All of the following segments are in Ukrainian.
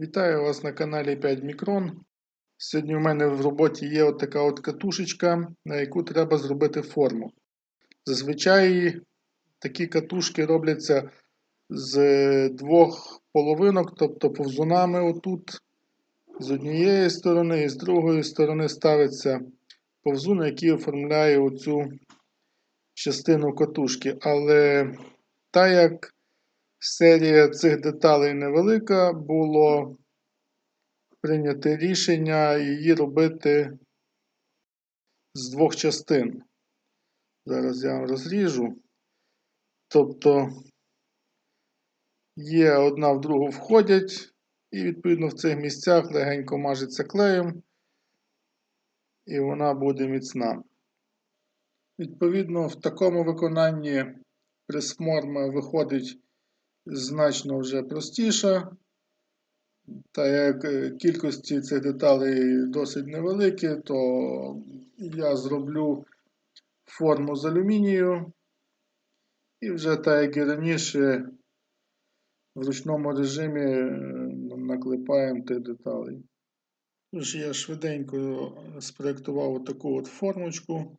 Вітаю вас на каналі 5 Мікрон. Сьогодні у мене в роботі є от така от катушечка, на яку треба зробити форму. Зазвичай такі катушки робляться з двох половинок, тобто повзунами отут. З однієї сторони і з другої сторони ставиться повзун, який оформляє оцю частину катушки. Але так як серія цих деталей невелика, було прийнято рішення її робити з двох частин. Зараз я вам розріжу. Тобто є одна в другу входять, і відповідно в цих місцях легенько мажеться клеєм, і вона буде міцна. Відповідно, в такому виконанні пресформа виходить значно вже простіша. Та як е, кількості цих деталей досить невеликі, то я зроблю форму з алюмінію. І вже так як і раніше в ручному режимі е, наклепаємо тих деталей. Тож я швиденько спроєктував таку от формочку.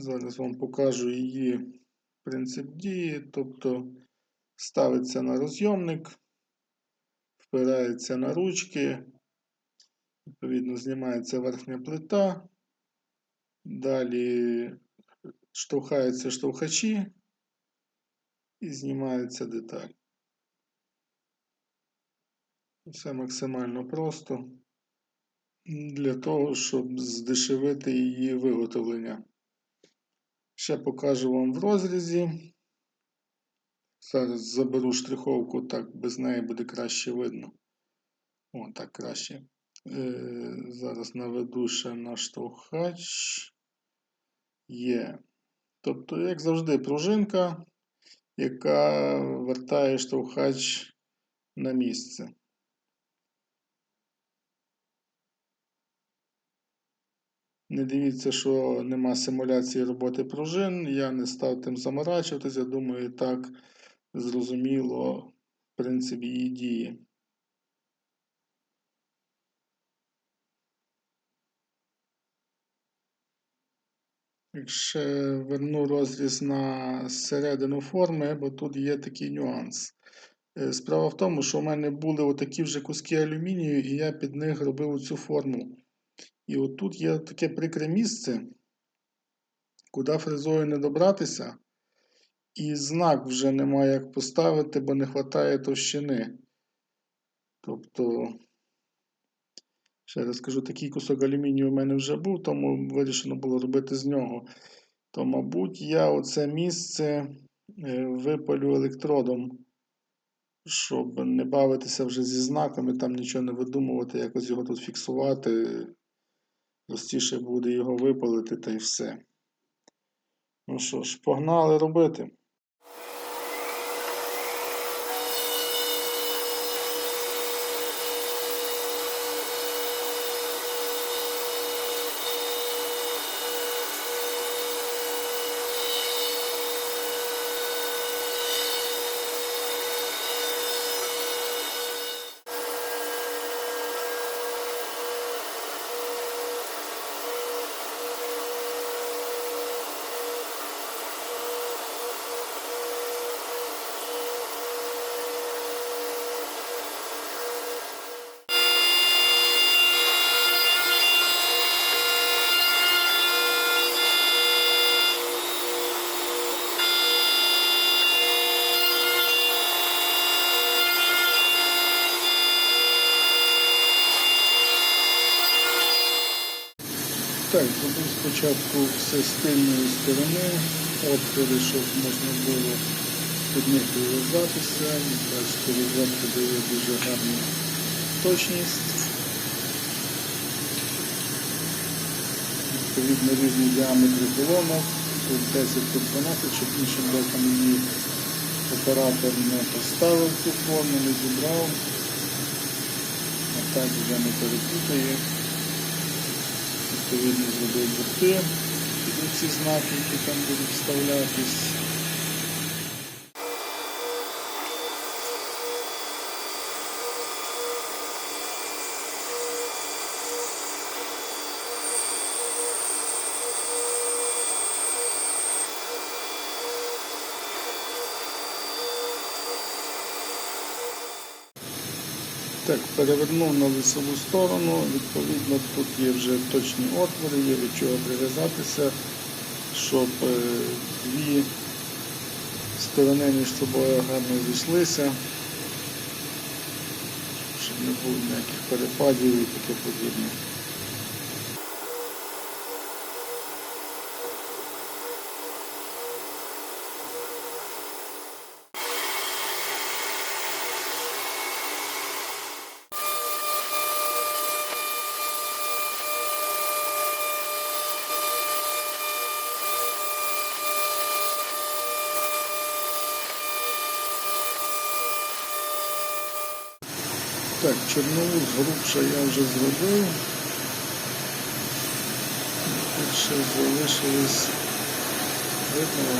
Зараз вам покажу її принцип дії, тобто ставиться на розйомник, впирається на ручки, відповідно, знімається верхня плита, далі штовхаються штовхачі і знімається деталь. Все максимально просто для того, щоб здешевити її виготовлення. Ще покажу вам в розрізі. Зараз заберу штриховку, так без неї буде краще видно. О, так краще. Е, Зараз наведу ще на штовхач. Є. Тобто, як завжди, пружинка, яка вертає штовхач на місце. Не дивіться, що нема симуляції роботи пружин. Я не став тим заморачуватись. Я думаю, і так зрозуміло принцип її дії. Якщо верну розріз на середину форми, бо тут є такий нюанс. Е, Справа в тому, що у мене були отакі вже куски алюмінію, і я під них робив цю форму. І отут є таке прикре місце, куди фрезою не добратися, і знак вже немає як поставити, бо не вистачає товщини. Тобто, ще раз кажу, такий кусок алюмінію у мене вже був, тому вирішено було робити з нього. То, мабуть, я оце місце е, випалю електродом, щоб не бавитися вже зі знаками, там нічого не видумувати, якось його тут фіксувати. Простіше буде його випалити та й все. Ну що ж, погнали робити. Так, зробив спочатку все з тильної сторони, отвори, щоб можна було під них вив'язатися. Бачите, розетка дає дуже гарну точність. Відповідно різні діаметри колонок, тут 10 тут 12, щоб іншим боком її оператор не поставив цю форму, не зібрав, а так вже не перепутає відповідно зробив борти під ці знаки, які там будуть вставлятись. Так, перевернув на лицеву сторону. Відповідно, тут є вже точні отвори, є від чого прив'язатися, щоб е, дві сторони між собою гарно зійшлися, щоб не було ніяких перепадів і таке подібне. Чорнову з грубша я вже зробив. Тут ще залишилось видно,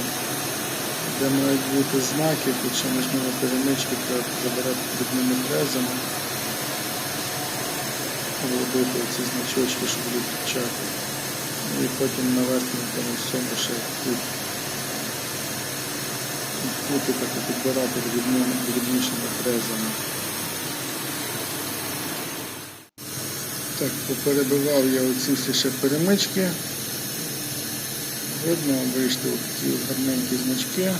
де мають бути знаки, тут ще можливо перемички треба забирати дрібними фрезами. Робити ці значочки, щоб відключати. Ну і потім навести на тому всьому ще тут кутика підбирати дрібнішими фрезами. Так, поперебивав я оці всі ще перемички. Видно, вийшли такі гарненькі значки.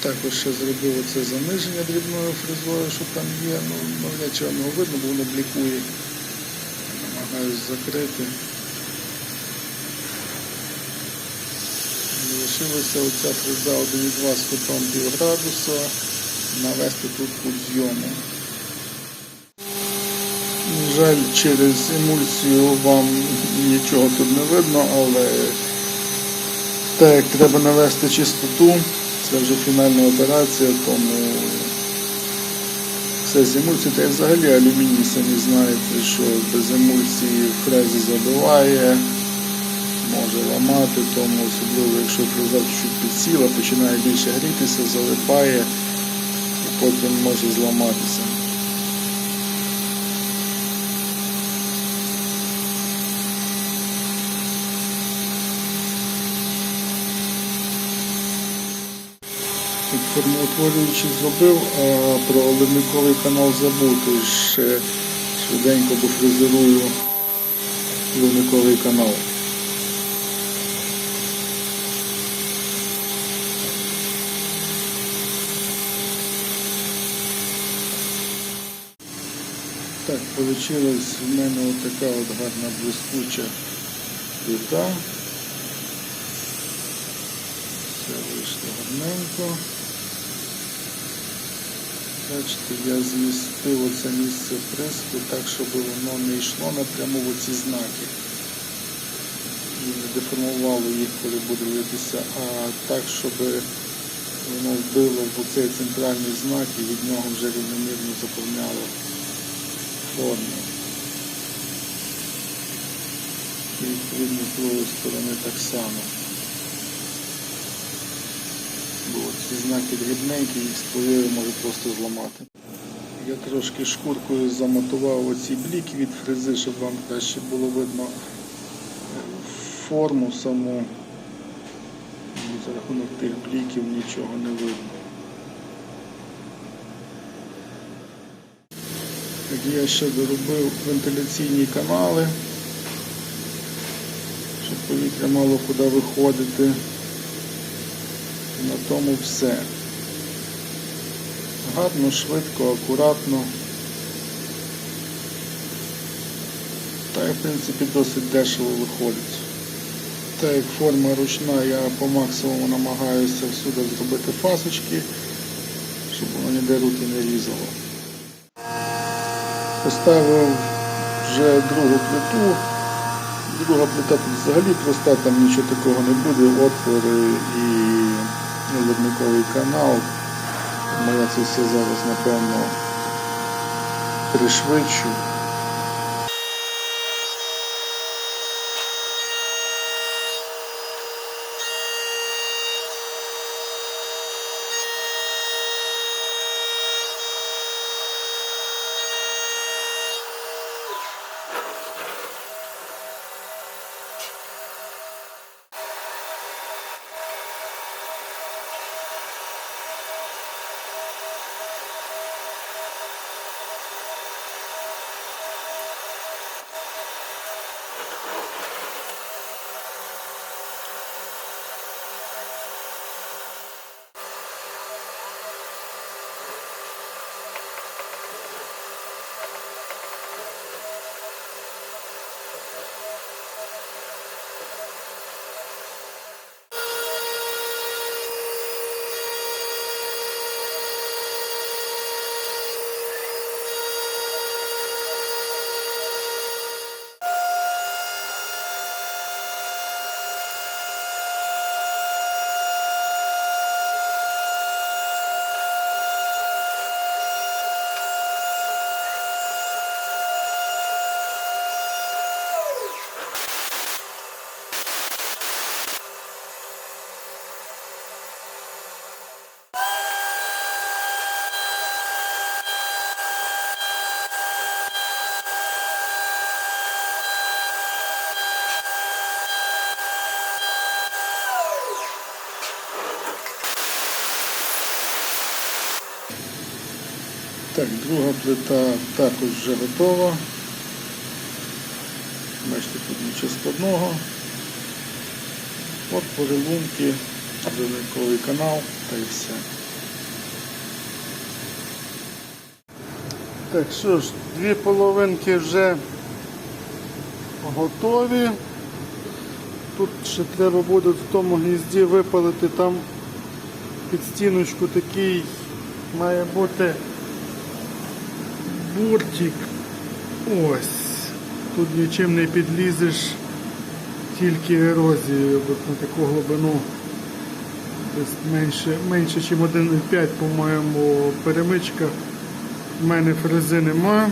Також ще зробив оце заниження дрібною фрезою, що там є. Ну, навряд чи його видно, бо воно блікує. Намагаюсь закрити. Залишилася оця фреза 1,2 з кутом пів градуса. Навести тут кут зйому. На жаль, через емульсію вам нічого тут не видно, але так як треба навести чистоту, це вже фінальна операція, тому все з емульсією, та й взагалі алюміній самі знаєте, що без емульсії фрези забиває, може ламати, тому особливо якщо фреза чуть підсіла, починає більше грітися, залипає і потім може зламатися. Тут формоутворюючи зробив, а про оливниковий канал забув, тож ще швиденько дофрезерую оливниковий канал. Так, вийшла в мене отака от гарна блискуча плита. Все вийшло гарненько. Бачите, я змістив оце місце приску так, щоб воно не йшло напряму в оці знаки. І не деформувало їх, коли буде литися, а так, щоб воно вбило в оцей центральний знак і від нього вже рівномірно заповняло форму. І відповідно з другої сторони так само. Бо ці знаки дрібненькі, їх стволою може просто зламати. Я трошки шкуркою замотував оці бліки від фрези, щоб вам краще було видно е, форму саму. За рахунок тих бліків нічого не видно. Так я ще доробив вентиляційні канали, щоб повітря мало куди виходити. На тому все. Гарно, швидко, акуратно. Та й в принципі досить дешево виходить. Так як форма ручна, я по максимуму намагаюся всюди зробити пасочки, щоб воно ніде руки не різало. Поставив вже другу плиту. Друга плита тут взагалі проста, там нічого такого не буде, отвори і ледниковий канал. Я це все зараз напевно пришвидшу. Так, друга плита також вже готова. Бачите, тут нічого складного. От порелунки, великовий канал та і все. Так, що ж, дві половинки вже готові. Тут ще треба буде в тому гнізді випалити там під стіночку такий має бути буртик. Ось. Тут нічим не підлізеш, тільки ерозією, на таку глибину десь менше, менше ніж 1,5, по-моєму, перемичка. У мене фрези нема.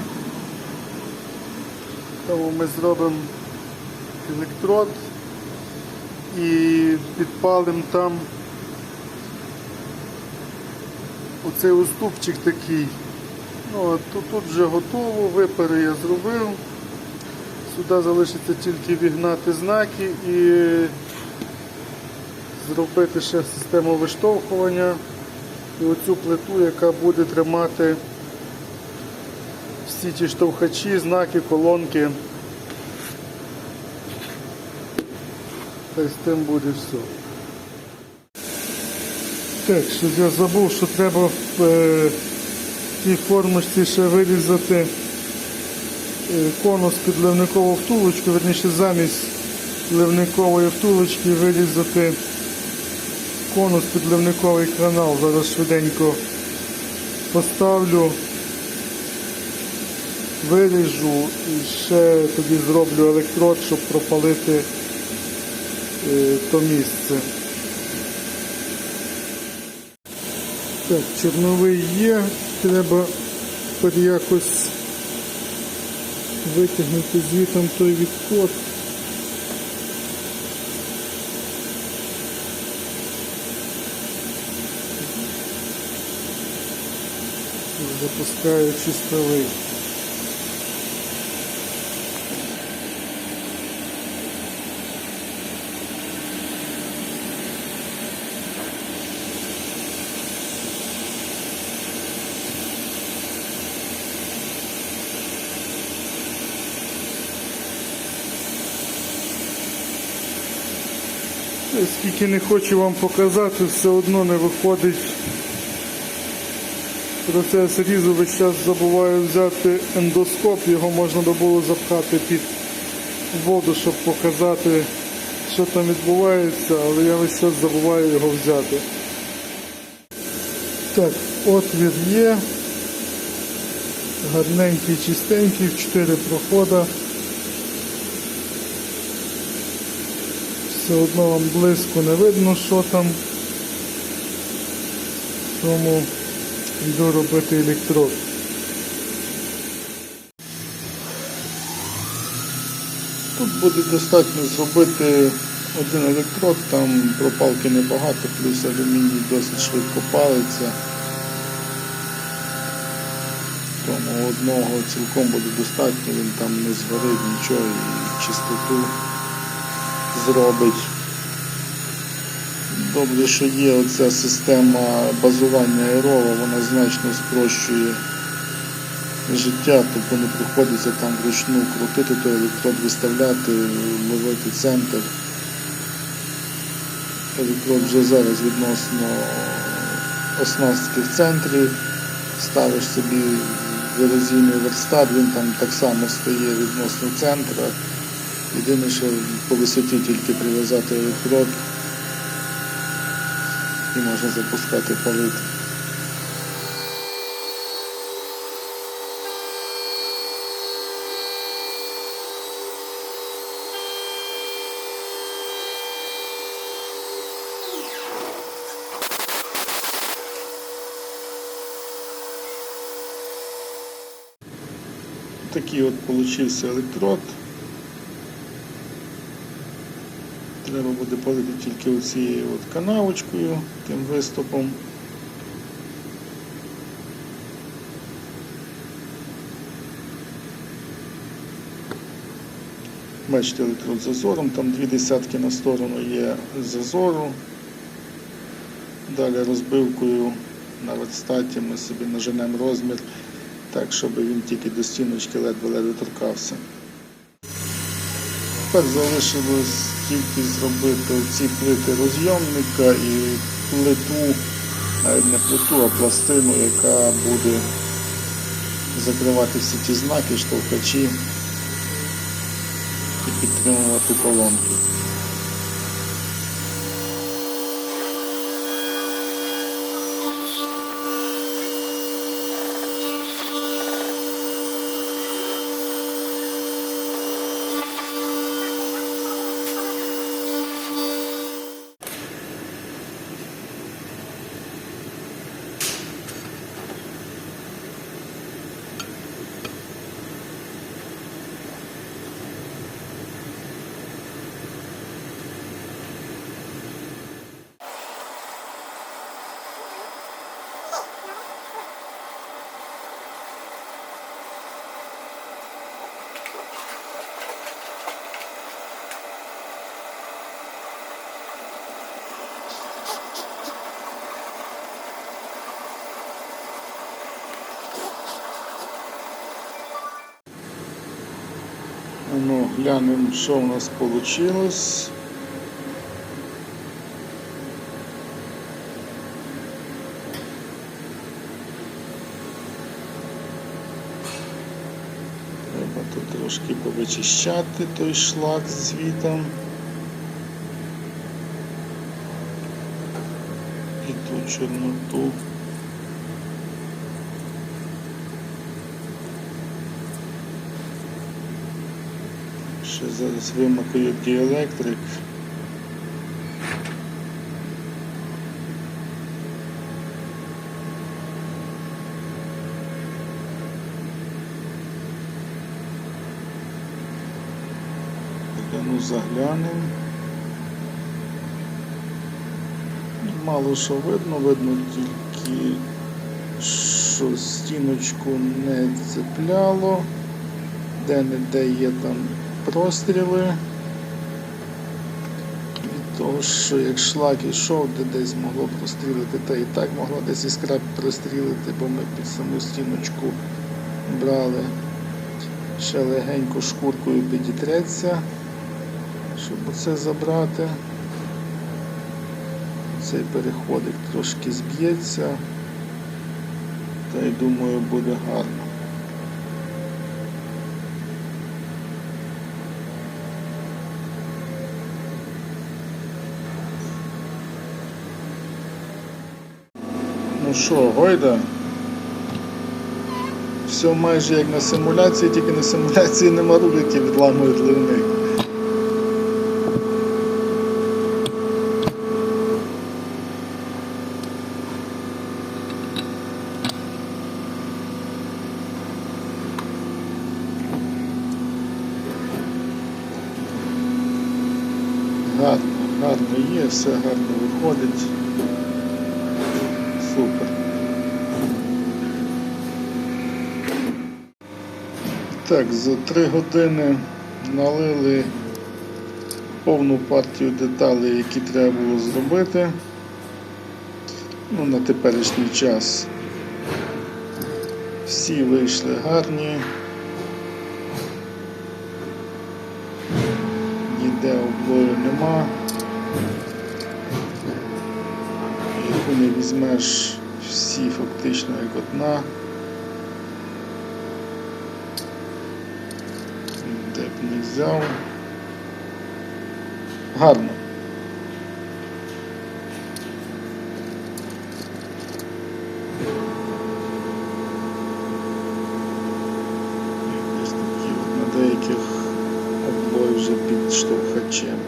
Тому ми зробимо електрод і підпалимо там оцей уступчик такий. Ну, тут, вже готово, випари я зробив. Сюди залишиться тільки вігнати знаки і зробити ще систему виштовхування і оцю плиту, яка буде тримати всі ті штовхачі, знаки, колонки. Та й з тим буде все. Так, щось я забув, що треба е, тій формочці ще вирізати е, конус під ливникову втулочку, верніше замість ливникової втулочки вирізати конус під ливниковий канал. Зараз швиденько поставлю, виріжу і ще тоді зроблю електрод, щоб пропалити е, то місце. Так, чорновий є, треба тепер якось витягнути звітом той відход. Запускаю чистовий. Скільки не хочу вам показати, все одно не виходить. Процес різу весь час забуваю взяти ендоскоп, його можна було запхати під воду, щоб показати, що там відбувається, але я весь час забуваю його взяти. Так, отвір є. Гарненький, чистенький, в 4 прохода. Все одно вам близько не видно, що там. Тому йду робити електрод. Тут буде достатньо зробити один електрод, там пропалки небагато, плюс алюміній досить швидко палиться. Тому одного цілком буде достатньо, він там не згорить нічого і чистоту зробить. Добре, що є оця система базування аерова, вона значно спрощує життя, тобто не приходиться там вручну крутити той електрод, виставляти, ловити центр. Електрод вже зараз відносно оснастки в центрі, ставиш собі виразійний верстат, він там так само стає відносно центра. Єдине, що по висоті тільки прив'язати електрод і можна запускати палити. Такий от получився електрод. Треба буде палити тільки оцією от канавочкою, тим виступом. Бачите, електрод зазором, там дві десятки на сторону є зазору. Далі розбивкою на верстаті ми собі наженемо розмір так, щоб він тільки до стіночки ледве-ледве торкався. Тепер залишилось тільки зробити ці плити розйомника і плиту, навіть не плиту, а пластину, яка буде закривати всі ті знаки, штовхачі і підтримувати колонки. Ну, глянемо, що у нас вийшло. Треба тут трошки повичищати той шлак з звітом. І ту чорноту. Ще зараз вимакаю діелектрик. Ну, заглянемо. Мало що видно, видно тільки, що стіночку не цепляло, де-не-де є там простріли. Від того, що як шлак ішов, де десь могло прострілити, та і так могло десь іскра прострілити, бо ми під саму стіночку брали. Ще легенько шкуркою підітреться, щоб оце забрати. Цей переходик трошки зб'ється, та й думаю буде гарно. Ну що, Гойда? Все майже як на симуляції, тільки на симуляції нема рук, які відламують ливник. Гарно, гарно є, все гарно виходить. Так, за 3 години налили повну партію деталей, які треба було зробити. Ну, на теперішній час. Всі вийшли гарні. Ніде облою нема. Яку не візьмеш всі фактично як одна. Де б не взяв. Гарно. Десь такі на деяких облой вже під штовхачем.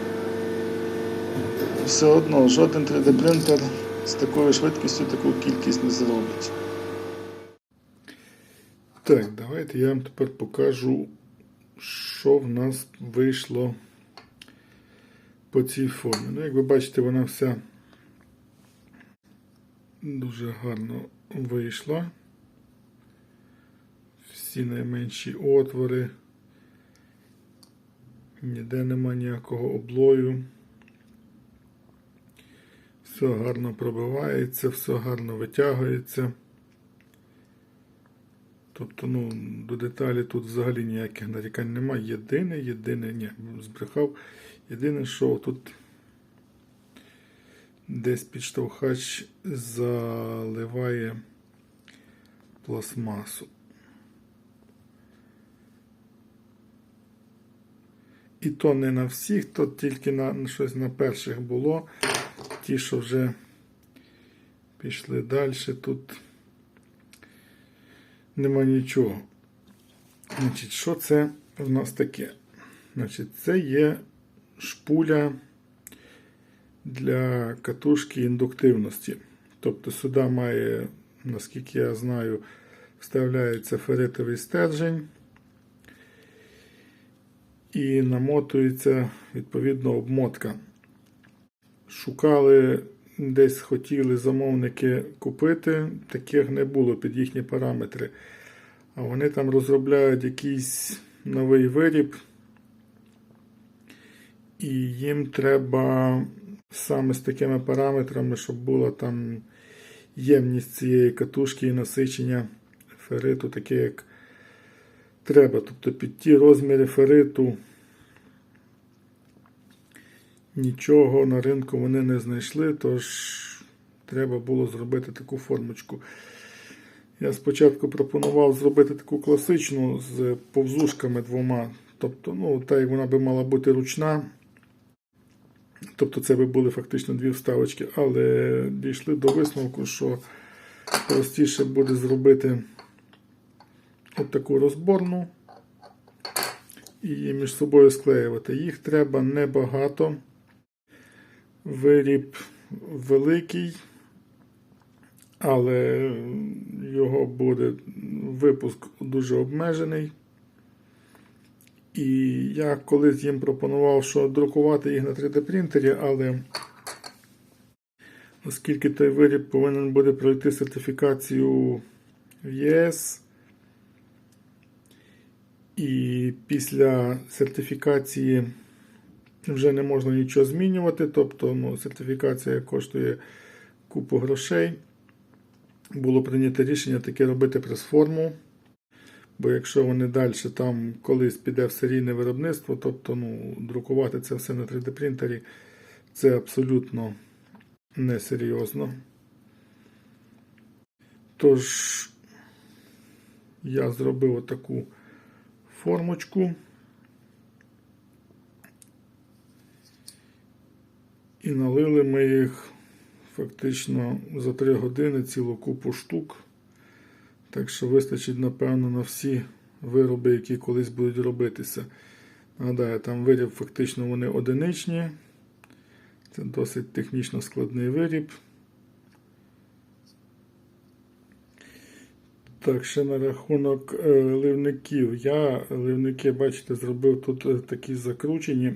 Все одно жоден 3D принтер з такою швидкістю таку кількість не зробить. Так, давайте я вам тепер покажу, що в нас вийшло по цій формі. Ну, як ви бачите, вона вся дуже гарно вийшла. Всі найменші отвори. Ніде нема ніякого облою. Все гарно пробивається, все гарно витягується. Тобто, ну, до деталі тут взагалі ніяких нарікань немає. Єдине, єдине, ні, збрехав. Єдине, що тут десь підштовхач заливає пластмасу. І то не на всіх, то тільки на щось на перших було. Ті, що вже пішли далі, тут нема нічого. Значить, що це в нас таке? Значить, це є шпуля для катушки індуктивності. Тобто сюди має, наскільки я знаю, вставляється феритовий стержень і намотується відповідно обмотка. Шукали, десь хотіли замовники купити, таких не було під їхні параметри. А вони там розробляють якийсь новий виріб, і їм треба саме з такими параметрами, щоб була там ємність цієї катушки і насичення фериту, таке як треба. Тобто під ті розміри фериту нічого на ринку вони не знайшли, тож треба було зробити таку формочку. Я спочатку пропонував зробити таку класичну з повзушками двома. Тобто, ну, та й вона би мала бути ручна. Тобто це би були фактично дві вставочки, але дійшли до висновку, що простіше буде зробити от таку розборну і між собою склеювати. Їх треба небагато. Виріб великий, але його буде випуск дуже обмежений. І я колись їм пропонував, що друкувати їх на 3D принтері, але оскільки той виріб повинен буде пройти сертифікацію в ЄС, і після сертифікації вже не можна нічого змінювати. Тобто ну, сертифікація коштує купу грошей. Було прийнято рішення таке робити прес-форму. Бо якщо вони далі там колись піде в серійне виробництво, тобто ну, друкувати це все на 3D принтері, це абсолютно несерйозно. Тож, я зробив отаку формочку. І налили ми їх фактично за 3 години цілу купу штук. Так що вистачить, напевно, на всі вироби, які колись будуть робитися. Нагадаю, там виріб фактично вони одиничні. Це досить технічно складний виріб. Так, ще на рахунок е, ливників. Я ливники, бачите, зробив тут е, такі закручені.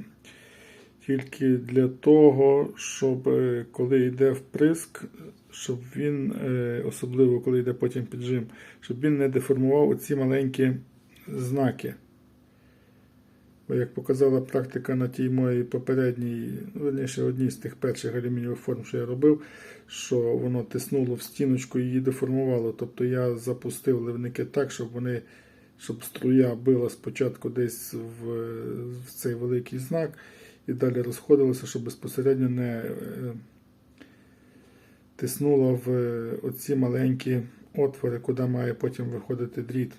Тільки для того, щоб е, коли йде вприск, щоб він, е, особливо коли йде потім піджим, щоб він не деформував оці маленькі знаки. Бо як показала практика на тій моїй попередній, ну, верніше одній з тих перших алюмінієвих форм, що я робив, що воно тиснуло в стіночку і її деформувало. Тобто я запустив ливники так, щоб вони, щоб струя била спочатку десь в, в цей великий знак і далі розходилося, щоб безпосередньо не е, тиснуло в е, оці маленькі отвори, куди має потім виходити дріт.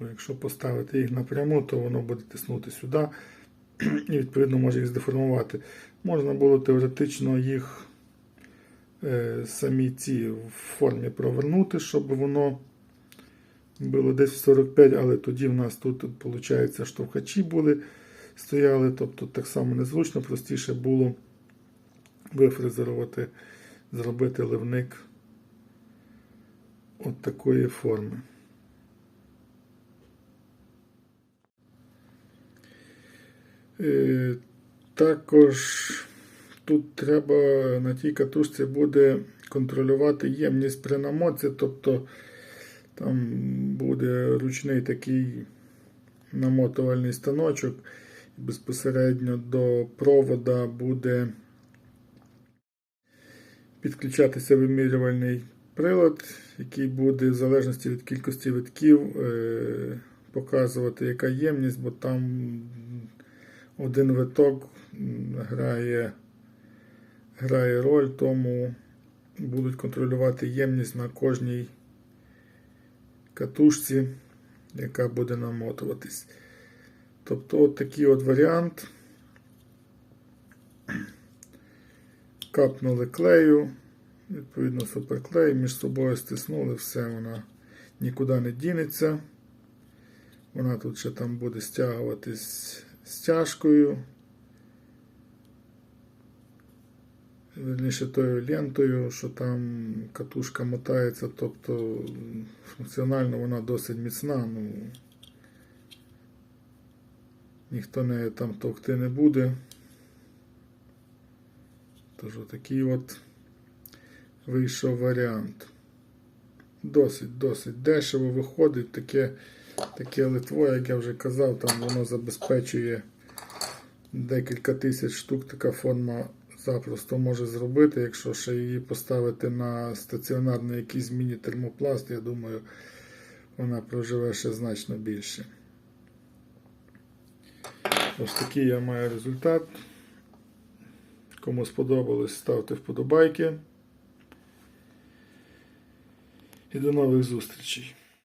Бо якщо поставити їх напряму, то воно буде тиснути сюди і відповідно може їх здеформувати. Можна було теоретично їх е, самі ці в формі провернути, щоб воно було десь в 45, але тоді в нас тут, виходить, штовхачі були, стояли, тобто так само незручно, простіше було вифрезерувати, зробити ливник от такої форми. Е, Також тут треба на тій катушці буде контролювати ємність при намоці, тобто там буде ручний такий намотувальний станочок, безпосередньо до провода буде підключатися вимірювальний прилад, який буде в залежності від кількості витків е, показувати, яка ємність, бо там один виток грає, грає роль, тому будуть контролювати ємність на кожній катушці, яка буде намотуватись. Тобто от такий от варіант. Капнули клею, відповідно суперклей, між собою стиснули, все, вона нікуди не дінеться. Вона тут ще там буде стягуватись стяжкою. Верніше тою лентою, що там катушка мотається, тобто функціонально вона досить міцна. Ну, ніхто нею там товкти не буде. Тож отакий от вийшов варіант. Досить, досить дешево виходить. Таке, таке литво, як я вже казав, там воно забезпечує декілька тисяч штук. Така форма запросто може зробити. Якщо ще її поставити на стаціонарний якийсь міні-термопласт, я думаю, вона проживе ще значно більше. Ось такий я маю результат. Кому сподобалось, ставте вподобайки. І до нових зустрічей.